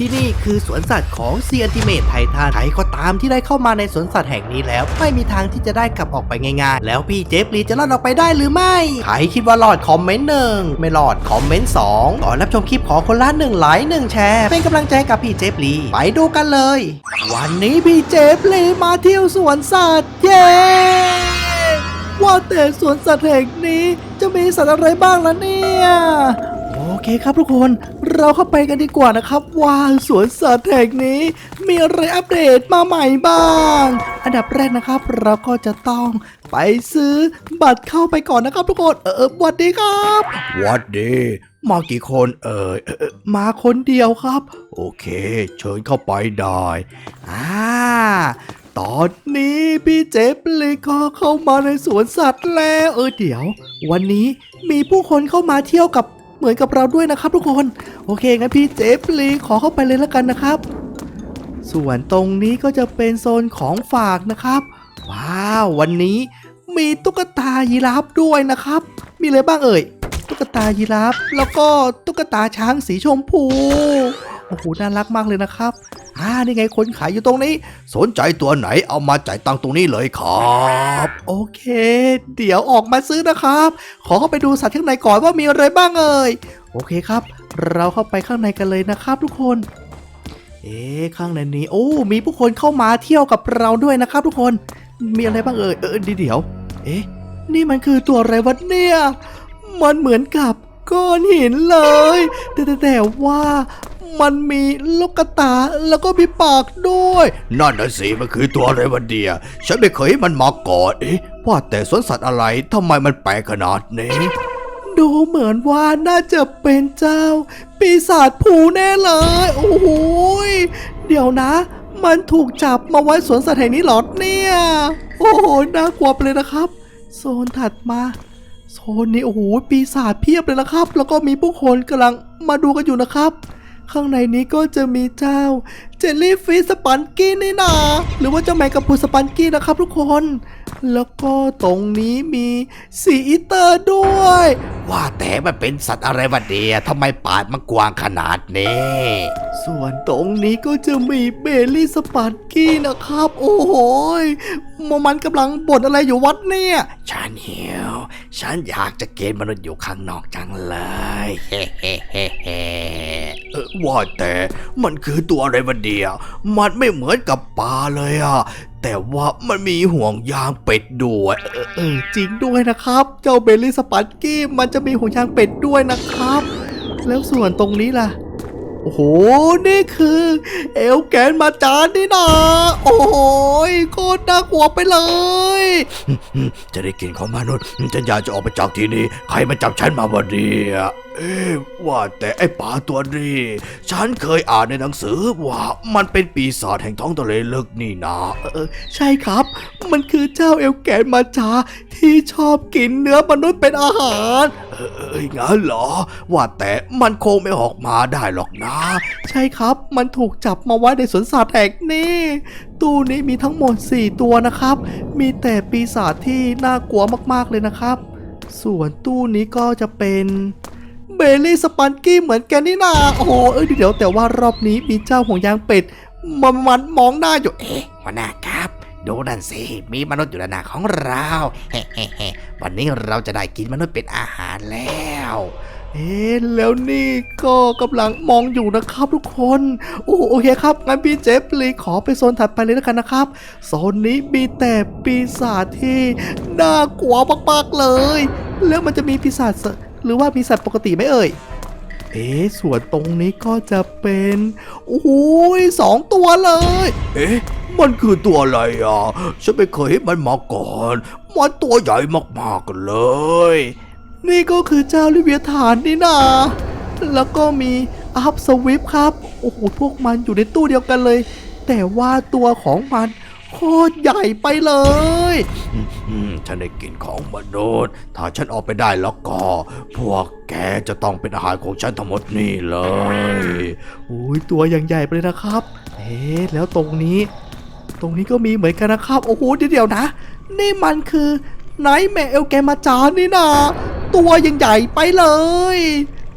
ที่นี่คือสวนสัตว์ของซียนติเมทไททันใครก็ตามที่ได้เข้ามาในสวนสัตว์แห่งนี้แล้ว ไม่มีทางที่จะได้กลับออกไปง่ายๆ แล้วพี่เจฟลีจะรอดออกไปได้หรือไม่ ใครคิดว่ารอดคอมเมนต์หนึ่งไม่รอดคอมเมนต์สองก่อนรับชมคลิปขอคนละหนึ่งไลค์หนึ่งแชร์ เป็นกำลังใจให้กับพี่เจฟลีไปดูกันเลย วันนี้พี่เจฟลีมาเที่ยวสวนสัตว์เย้ว่าแต่สวนสัตว์แห่งนี้จะมีสัตว์อะไรบ้างล่ะเนี่ย เคครับทุกคนเราเข้าไปกันดีกว่านะครับ ว่าสวนสัตว์แห่งนี้ มีอะไรอัปเดตมาใหม่บ้าง อันดับแรกนะครับ เราก็จะต้องไปซื้อบัตรเข้าไปก่อนนะครับทุกคนเออสวัสดีครับสวัสดีมากี่คนเอ่ยเอ่อมาคนเดียวครับ โอเคเชิญเข้าไปได้อ่าตอนนี้พี่เจฟเลยก็เข้ามาในสวนสัตว์แล้ว เออเดี๋ยว วันนี้มีผู้คนเข้ามาเที่ยวกับ เหมือนกับเราด้วยนะครับทุกคน โอเคงั้นพี่เจฟลีขอเข้าไปเลยแล้วกันนะครับ ส่วนตรงนี้ก็จะเป็นโซนของฝากนะครับ ว้าววันนี้มีตุ๊กตายีราฟด้วยนะครับ มีอะไรบ้างเอ่ย ตุ๊กตายีราฟแล้วก็ตุ๊กตาช้างสีชมพู โอ้โหน่ารักมากเลยนะครับอ่านี่ไงคนขายอยู่ตรงนี้ สนใจตัวไหนเอามาจ่ายตังตรงนี้เลยครับ โอเค เดี๋ยวออกมาซื้อนะครับ ขอเข้าไปดูสัตว์ข้างในก่อนว่ามีอะไรบ้างเอ่ยโอเคครับ เราเข้าไปข้างในกันเลยนะครับทุกคน เอ๊ข้างในนี้ โอ้ มีผู้คนเข้ามาเที่ยวกับเราด้วยนะครับ ทุกคน มีอะไรบ้างเอ่ยเออเดี๋ยว เอ๊ะ นี่มันคือตัวอะไรวะเนี่ย มันเหมือนกับก้อนหินเลย แต่แต่แต่ว่า มันมีลูกกระตาแล้วก็มีปากด้วย นั่นน่ะสิมันคือตัวอะไรวะเดีย ฉันไม่เคยเห็นมันมาก่อนเอ๊ะว่าแต่สวนสัตว์อะไรทำไมมันแปลกขนาดนี้ดูเหมือนว่าน่าจะเป็นเจ้า ปีศาจผูแน่เลย โอ้โหเดี๋ยวนะ มันถูกจับมาไว้สวนสัตว์แห่งนี้หรอเนี่ย โอ้โหน่ากลัวไปเลยนะครับ โซนถัดมาโซนนี้โอ้โหปีศาจเพียบเลยนะครับ แล้วก็มีผู้คนกำลังมาดูกันอยู่นะครับ ข้างในนี้ก็จะมีเจ้าเจลลี่ฟิชสปันกี้นี่นาหรือว่าเจ้าแมงกะพรุนสปันกี้นะครับทุกคน แล้วก็ตรงนี้มีสีอีเตอร์ด้วย ว่าแต่มันเป็นสัตว์อะไรวะเดียทำไมปากมันกว้างขนาดนี้ ส่วนตรงนี้ก็จะมีเบลลี่สปันกี้นะครับ โอ้โหยมันกำลังบ่นอะไรอยู่วัดเนี่ย ฉันหิว ฉันอยากจะกินมนุษย์อยู่ข้างนอกจังเลย เฮ้เฮ้เฮ้เฮ้เออ ว่าแต่มันคือตัวอะไรวะเดียมันไม่เหมือนกับปลาเลยอะแต่ว่ามันมีห่วงยางเป็ดด้วยเออจริงด้วยนะครับ เจ้าเบลลี่สปันกี้มันจะมีห่วงยางเป็ดด้วยนะครับ แล้วส่วนตรงนี้ล่ะ โอ้โห นี่คือ เอลแกนมาจานนี่นะโอ้โหยโคตรน่ากลัวไปเลย จะได้กินของมนุษย์ฉันอยากจะออกไปจากที่นี่ใครมาจับฉันมาวันนี้อะเอ๊ะว่าแต่ไอ้ปลาตัวนี้ฉันเคยอ่านในหนังสือว่ามันเป็นปีศาจแห่งท้องทะเลลึกนี่นะเออใช่ครับ มันคือเจ้าเอลแกนมาจาที่ชอบกินเนื้อมนุษย์เป็นอาหาร เอ้ยงั้นเหรอ ว่าแต่มันคงไม่ออกมาได้หรอกนะ ใช่ครับ มันถูกจับมาไว้ในสวนสัตว์แห่งนี้ ตู้นี้มีทั้งหมด 4 ตัวนะครับ มีแต่ปีศาจที่น่ากลัวมากๆเลยนะครับ ส่วนตู้นี้ก็จะเป็นเบลลี่สปันกี้เหมือนแกนี่นาโอ้โหเอ้ยเดี๋ยวแต่ว่ารอบนี้มีเจ้าห่วงยางเป็ด มันมันมองหน้าอยู่ เอ๊ะหัวหน้าครับ ดูนั่นสิ มีมนุษย์อยู่ด้านหน้าของเราเฮ้เฮ้เฮ้วันนี้เราจะได้กินมนุษย์เป็นอาหารแล้ว เอ๊ะแล้วนี่ก็กำลังมองอยู่นะครับทุกคน โอ้โอเคครับงั้นพี่เจฟลีขอไปโซนถัดไปเลยแล้วกันนะครับ โซนนี้มีแต่ปีศาจที่น่ากลัวมากๆเลย แล้วมันจะมีปีศาจหรือว่าปีศาจปกติไหมเอ่ย เอ๊ะส่วนตรงนี้ก็จะเป็นโอ้โหสองตัวเลย เอ๊ะมันคือตัวอะไรอะฉันไม่เคยเห็นมันมาก่อน มันตัวใหญ่มากๆกันเลย นี่ก็คือเจ้าลิเวียฐานนี่นาแล้วก็มีอัพสวิฟครับ โอ้โห พวกมันอยู่ในตู้เดียวกันเลย แต่ว่าตัวของมัน โคตรใหญ่ไปเลยอืมฉันได้กินของมนุษย์ ถ้าฉันออกไปได้แล้วก็ พวกแกจะต้องเป็นอาหารของฉันทั้งหมดนี่เลยโอ้ยตัวอย่างใหญ่ไปเลยนะครับ เอ๊ะแล้วตรงนี้ ตรงนี้ก็มีเหมือนกันนะครับ โอ้โหเดี๋ยวเดี๋ยวนะ นี่มันคือไนท์แมเอลแกมาจานนี่นาตัวยังใหญ่ไปเลย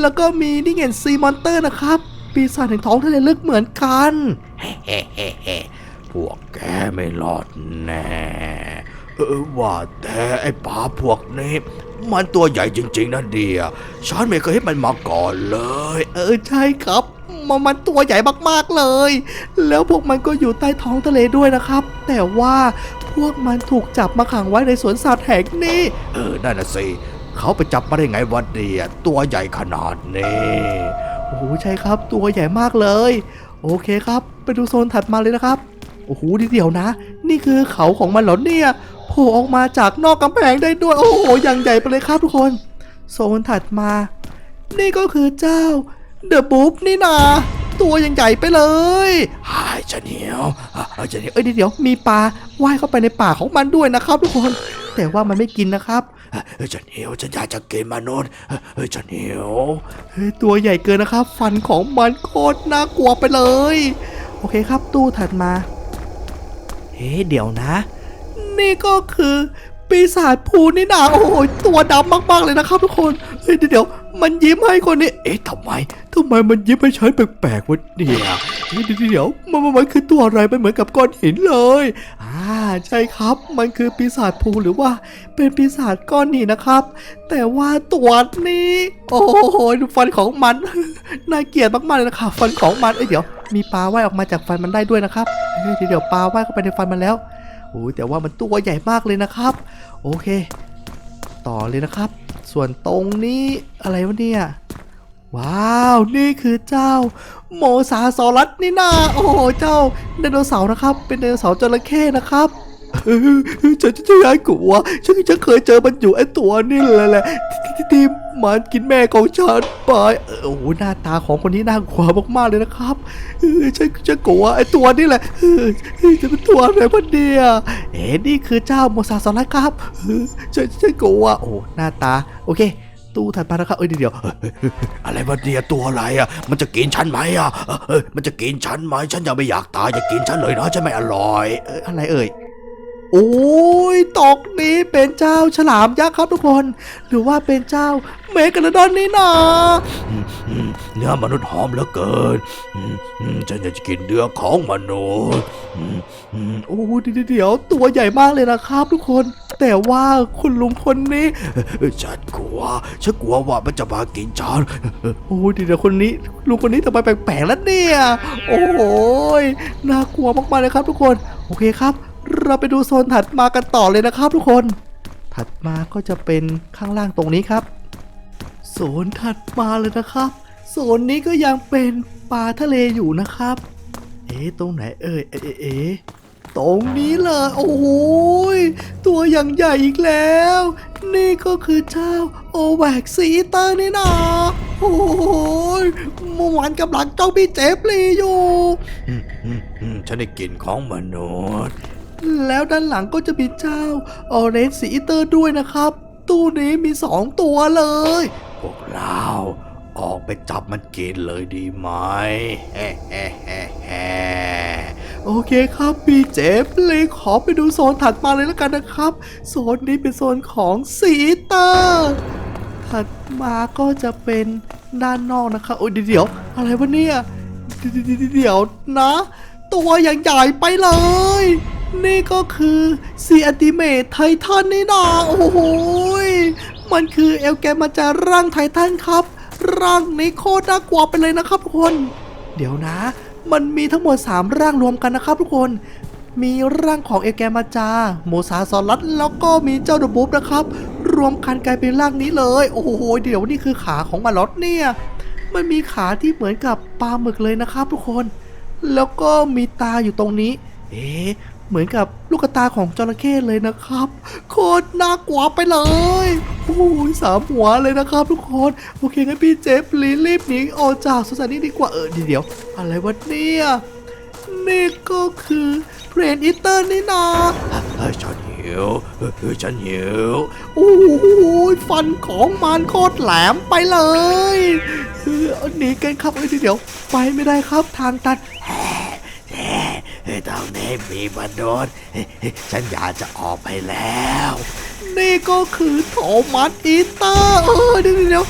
แล้วก็มีนี่เงินซีมอนเตอร์นะครับปีปีศาจแห่งท้องทะเลลึกเหมือนกัน เฮ้เฮ้เฮ้เฮ้ พวกแกไม่รอดแน่ เออว่าแต่ไอ้ปลาพวกนี้ มันตัวใหญ่จริง ๆนะเดียฉันไม่เคยเห็นมันมาก่อนเลย เออใช่ครับ มันมันตัวใหญ่มากๆเลย แล้วพวกมันก็อยู่ใต้ท้องทะเลด้วยนะครับ แต่ว่าพวกมันถูกจับมาขังไว้ในสวนสัตว์แห่งนี้ เออนั่นน่ะสิเขาไปจับมาได้ไงวันเดียตัวใหญ่ขนาดนี้โอ้โหใช่ครับตัวใหญ่มากเลย โอเคครับ ไปดูโซนถัดมาเลยนะครับ โอ้โหเดี๋ยวนะ นี่คือเขาของมันเหรอเนี่ยโผล่ออกมาจากนอกกำแพงได้ด้วย โอ้โหอย่างใหญ่ไปเลยครับทุกคน โซนถัดมา นี่ก็คือเจ้าเดอะบุ๊บนี่นาตัวยังใหญ่ไปเลยหายจะเหนียวอะจะเหนียวเอ้ยเดี๋ยวมีปลาว่ายเข้าไปในป่าของมันด้วยนะครับ ทุกคน แต่ว่ามันไม่กินนะครับเฮ้ยจะเหนียวฉันอยากจะกินมนุษย์เฮ้ยจะเหนียวเฮ้ยตัวใหญ่เกินนะครับ ฟันของมันโคตรน่ากลัวไปเลย โอเคครับตู้ถัดมา เฮ้เดี๋ยวนะ นี่ก็คือปีศาจภูนี่นาโอ้โหตัวดำมาก ๆ เลยนะครับทุกคน เฮ้ยเดี๋ยว มันยิ้มให้คนนี้ เอ๊ะทำไมทำไมมันยิ้มให้ฉันแปลกๆวะเนี่ยเฮ้ยเดี๋ยวมันมันมันคือตัวอะไรมันเหมือนกับก้อนหินเลยอ่าใช่ครับ มันคือปีศาจภูหรือว่า เป็นปีศาจก้อนหินนะครับ แต่ว่าตัวนี้ โอ้โหดูฟันของมันน่าเกลียดมากๆเลยนะครับ ฟันของมันเอ้ยเดี๋ยว มีปลาว่ายออกมาจากฟันมันได้ด้วยนะครับเดี๋ยวเดี๋ยวปลาว่ายเข้าไปในฟันมันแล้วโอ้ยแต่ว่ามันตัวใหญ่มากเลยนะครับ โอเค ต่อเลยนะครับ ส่วนตรงนี้อะไรวะเนี่ย ว้าว นี่คือเจ้าโมซาซอรัสนี่นาโอ้โห เจ้าไดโนเสาร์นะครับ เป็นไดโนเสาร์จระเข้นะครับเออฉันจะย้ายกลัวฉันฉันเคยเจอมันอยู่ไอตัวนี่แหละแหละที่ที่ที่ มันกินแม่ของฉันไปโอ้โหหน้าตาของคนนี้น่ากลัวมากๆเลยนะครับเออฉันฉันกลัวไอ้ตัวนี่แหละเออจะเป็นตัวอะไรพันเดียเอ๋นี่คือเจ้าโมซาซอรัสครับเออฉันฉันกลัวโอ้หน้าตาโอเคตู้ถัดมานะครับเอ้ยเดี๋ยวอะไรวะเนี่ยตัวอะไรอะ มันจะกินฉันไหมอะเออมันจะกินฉันไหมฉันยังไม่อยากตายอย่ากินฉันเลยนะฉันไม่อร่อยเอออะไรเอ่ย โอ้ยตอกนี้เป็นเจ้าฉลามยักษ์ครับทุกคน หรือว่าเป็นเจ้าเมกาโดดอนนี่นาอืมอืมเนื้อมนุษย์หอมเหลือเกินอืมอืมฉันอยากจะกินเนื้อของมนุษย์อืมอืมโอ้เดี๋ยวเดี๋ยวตัวใหญ่มากเลยนะครับทุกคน แต่ว่าคุณลุงคนนี้เออฉันกลัว ฉันกลัวว่ามันจะมากินฉันโอ้เดี๋ยวเดี๋ยวคนนี้ ลุงคนนี้ทำไมแปลกๆแล้วเนี่ย โอ้โหยน่ากลัวมากๆเลยครับทุกคน โอเคครับ เราไปดูโซนถัดมากันต่อเลยนะครับทุกคน ถัดมาก็จะเป็นข้างล่างตรงนี้ครับ โซนถัดมาเลยนะครับ โซนนี้ก็ยังเป็นปลาทะเลอยู่นะครับ เอ๊ะตรงไหนเอ่ยเอ๊ะเอ๊ะตรงนี้เลยโอ้โหยตัวอย่างใหญ่อีกแล้ว นี่ก็คือเจ้าโอแวกซีเตอร์นี่นาโอ้โหยเมื่อวานกำลังเจ้าพี่เจฟลีอยู่ ฉันได้กลิ่นของมนุษย์ แล้วด้านหลังก็จะมีเจ้าออเรนจ์ซีเตอร์ด้วยนะครับ ตู้นี้มีสองตัวเลย พวกเราออกไปจับมันกินเลยดีไหมแฮ่แฮ่แฮ่แฮ่โอเคครับพี่เจฟเลยขอไปดูโซนถัดมาเลยแล้วกันนะครับ โซนนี้เป็นโซนของซีเตอร์ถัดมาก็จะเป็นด้านนอกนะครับโอ้ยเดี๋ยวๆอะไรวะเนี่ยเดี๋ยวๆเดี๋ยวนะ ตัวอย่างใหญ่ไปเลย นี่ก็คือซีอัติเมทไททันนี่นาโอ้โหมันคือเอลแกมาจาร่างไททันครับ ร่างนี้โคตรน่ากลัวไปเลยนะครับทุกคน เดี๋ยวนะ มันมีทั้งหมด 3 ร่างรวมกันนะครับทุกคน มีร่างของเอลแกมาจาโมซาซอรัสแล้วก็มีเจ้าเดอะบุ๊บนะครับ รวมกันกลายเป็นร่างนี้เลย โอ้โห เดี๋ยวนี่คือขาของมาลอดเนี่ย มันมีขาที่เหมือนกับปลาหมึกเลยนะครับทุกคน แล้วก็มีตาอยู่ตรงนี้ เอ๊ะ เหมือนกับลูกตาของจระเข้เลยนะครับ โคตรน่ากลัวไปเลยโอ้ยสามหัวเลยนะครับ ทุกคน โอเคงั้นพี่เจฟลีรีบหนีออกจากสถานนี้ดีกว่าเออเดี๋ยวๆอะไรวะเนี่ยนี่ก็คือเพรนอิเตอร์นี่นาเฮ้ยฉันหิวเฮ้ยเฮ้ยฉันหิวโอ้โหฟันของมันโคตรแหลมไปเลยเออหนีกันครับเอ้ยเดี๋ยวๆไปไม่ได้ครับทางตันเฮ้ย ตอนนี้มีมนุษย์ฉันอยากจะออกไปแล้ว นี่ก็คือโทมัสอีเตอร์เออเดี๋ยวเดี๋ยว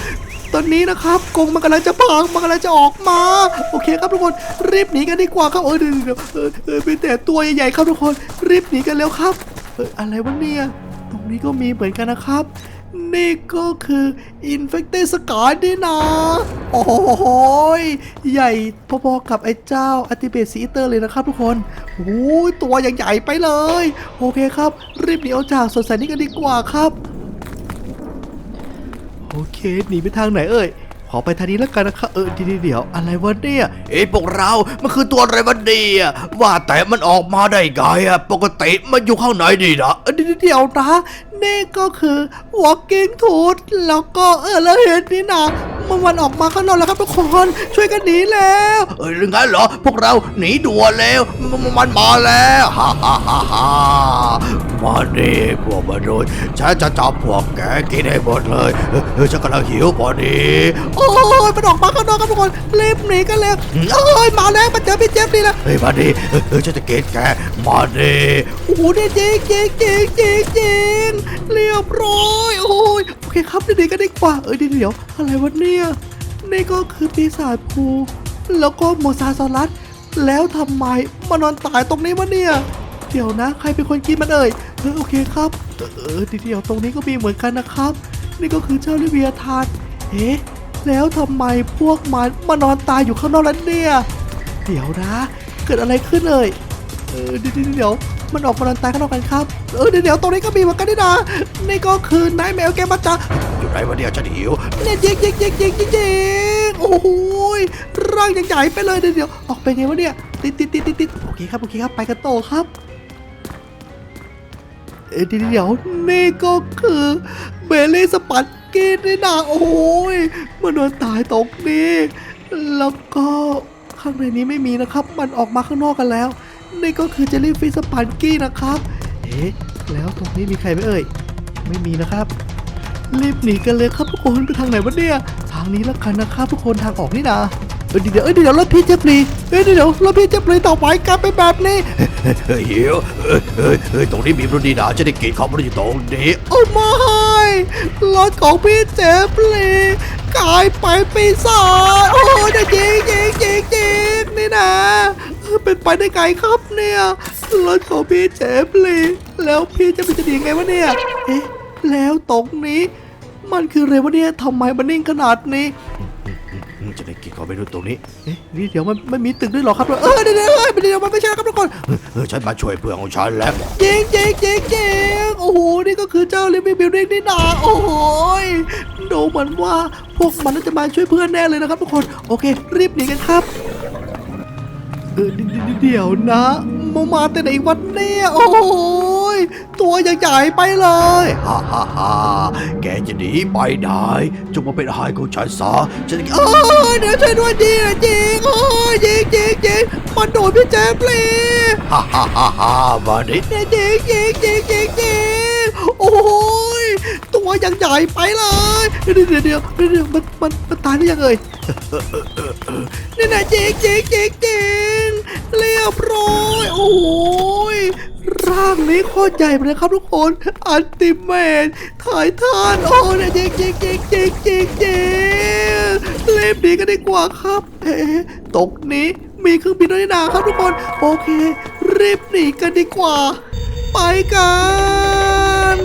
ตอนนี้นะครับกงมันกำลังจะพังมันกำลังจะออกมา โอเคครับทุกคนรีบหนีกันดีกว่าครับเออเดี๋ยวเดี๋ยวเออเออเป็นแต่ตัวใหญ่ๆครับทุกคนรีบหนีกันเร็วครับ เอออะไรวะเนี่ยตรงนี้ก็มีเหมือนกันนะครับ นี่ก็คือ Infected Scar นี่นะโอ้โหยใหญ่พอๆกับไอ้เจ้าอัติเบตซีเตอร์เลยนะครับทุกคนโอ้ยตัวอย่างใหญ่ไปเลย โอเคครับ รีบหนีออกจากสวนสัตว์นี้กันดีกว่าครับ โอเคหนีไปทางไหนเอ่ยขอไปทางนี้แล้วกันนะครับเออดีเดี๋ยวอะไรวะเนี่ยเอ้ยพวกเรา มันคือตัวอะไรวันดีอะว่าแต่มันออกมาได้ไงอะปกติมันอยู่ข้างในดีนะเออดีเดี๋ยวนะ นี่ก็คือ walking tooth แล้วก็เออแล้วเห็นนี่นะมันมันออกมาข้างนอกแล้วครับทุกคนช่วยกันหนีแล้วเอ้ยงั้นเหรอ พวกเราหนีด่วนแล้วมมมันมาแล้วฮ่าฮ่าฮ่าฮ่ามาดิพวกมนุษย์ฉันจะจับพวกแกกินให้หมดเลยเออเออฉันกำลังหิวพอดีโอ้ยมันออกมาข้างนอกครับทุกคนรีบหนีกันแล้วโอ้ยมาแล้วมาเจอพี่เจฟนี่แล้วเฮ้ยมาดิเออเออฉันจะกินแกมาดิโอ้โหเนี่ยเจ๊งเจ๊งเจ๊งเจ๊งเรียบร้อยโอ้ยโอเคครับเดี๋ยวๆกันดีกว่า เอ้ยเดี๋ยวเดี๋ยวอะไรวะเนี่ยนี่ก็คือปีศาจภูแล้วก็โมซาซอรัสแล้วทำไมมานอนตายตรงนี้วะเนี่ย เดี๋ยวนะ ใครเป็นคนกินมันเอ่ยเออโอเคครับ เออเออเดี๋ยวตรงนี้ก็มีเหมือนกันนะครับ นี่ก็คือเจ้าลิเวียทานเอ๊ะแล้วทำไมพวกมันมานอนตายอยู่ข้างนอกแล้วเนี่ย เดี๋ยวนะ เกิดอะไรขึ้นเอ่ยเออดีเดี๋ยว มันออกมานอนตายข้างนอกกันครับ เออเดี๋ยวเดี๋ยวตรงนี้ก็มีเหมือนกันนี่นะนี่ก็คือนายแมวแกมาจ้าอยู่ไหนวะเนี่ยฉันหิวเนี่ยเจ๊งเจ๊งเจ๊งเจ๊งเจ๊งเจ๊งโอ้โหยร่างใหญ่ๆไปเลยเดี๋ยวเดี๋ยวออกไปไงวะเนี่ยติดติดติดติดติดโอเคครับโอเคครับไปกันโตอครับเอ้ยเดี๋ยวเดี๋ยวนี่ก็คือเบลลี่สปัตกี้นี่นะโอ้ยมันโดนตายตรงนี้แล้วก็ข้างในนี้ไม่มีนะครับ มันออกมาข้างนอกกันแล้ว นี่ก็คือเจลลี่ฟิชสปันกี้นะครับเอ๊ะแล้วตรงนี้มีใครไหมเอ่ย ไม่มีนะครับ รีบหนีกันเลยครับทุกคนไปทางไหนวะเนี่ย ทางนี้แล้วกันนะครับทุกคนทางออกนี่นะเออเดี๋ยวเออเดี๋ยวรถพี่เจฟรีเอ้ยเดี๋ยวรถพี่เจฟรีต่อไปกลายเป็นแบบนี้เฮ้ยหิวเฮ้ยเฮ้ยเฮ้ยตรงนี้มีพรุดีนาจะได้กินข้าวมันอยู่ตรงนี้โอ้ไม่รถของพี่เจฟรีกลายไปปีศาจโอ้ยจะยิงยิงยิงยิงนี่นะ เออเป็นไปได้ไงครับเนี่ยรถของพี่เจฟรีแล้วพี่จะไปจะดียังไงวะเนี่ยเอ๊ะแล้วตรงนี้ มันคืออะไรวะเนี่ยทำไมมันนิ่งขนาดนี้อืมจะได้กินข้าวเมนูตรงนี้เอ๊ะนี่เดี๋ยวมันมันมีตึกด้วยเหรอครับเออเดี๋ยวเดี๋ยวเดี๋ยวเดี๋ยวมันไม่ใช่ครับทุกคนเออฉันมาช่วยเพื่อนของฉันแล้วเจ๊งเจ๊งเจ๊งเจ๊งโอ้โหนี่ก็คือเจ้าลิฟต์บิลดิ้งนี่นาโอ้โหยดูเหมือนว่าพวกมันน่าจะมาช่วยเพื่อนแน่เลยนะครับทุกคนโอเค รีบหนีกันครับ เออเดี๋ยวนะมามาแต่ไหนวันเนี่ยโอ้ยตัวใหญ่ไปเลยฮ่าฮ่าฮ่าแกจะหนีไปไหนจงมาเป็นอาหารของฉันซะฉันโอ้ยเดี๋ยวช่วยด้วยดีนะจริงโอ้ยจริงจริงจริงมันโดนพี่แจ๊บเลยฮ่าฮ่าฮ่าฮ่ามาดิเนี่ยเจ๊งจ๊งจ๊งจ๊งเจ๊งโอ้ย วยังใหญ่ไปเลยเดี๋ยวเดี๋ยวเดี๋ยวเดี๋ยวมันมันมันตายได้ยังเอ่ยนี่นะเจ๊งเจ๊งเจ๊งเจ๊งเรียบร้อยโอ้ยร่างนี้โคตรใหญ่เลยครับทุกคนอันติเมตถ่ายทานโอ้เนี่ยเจ๊งเจ๊งเจ๊งเจ๊งเจ๊งเจ๊งรีบหนีกันดีกว่าครับเอ๊ตกนี้มีเครื่องบินด้วยนาครับทุกคนโอเครีบหนีกันดีกว่า ไปกัน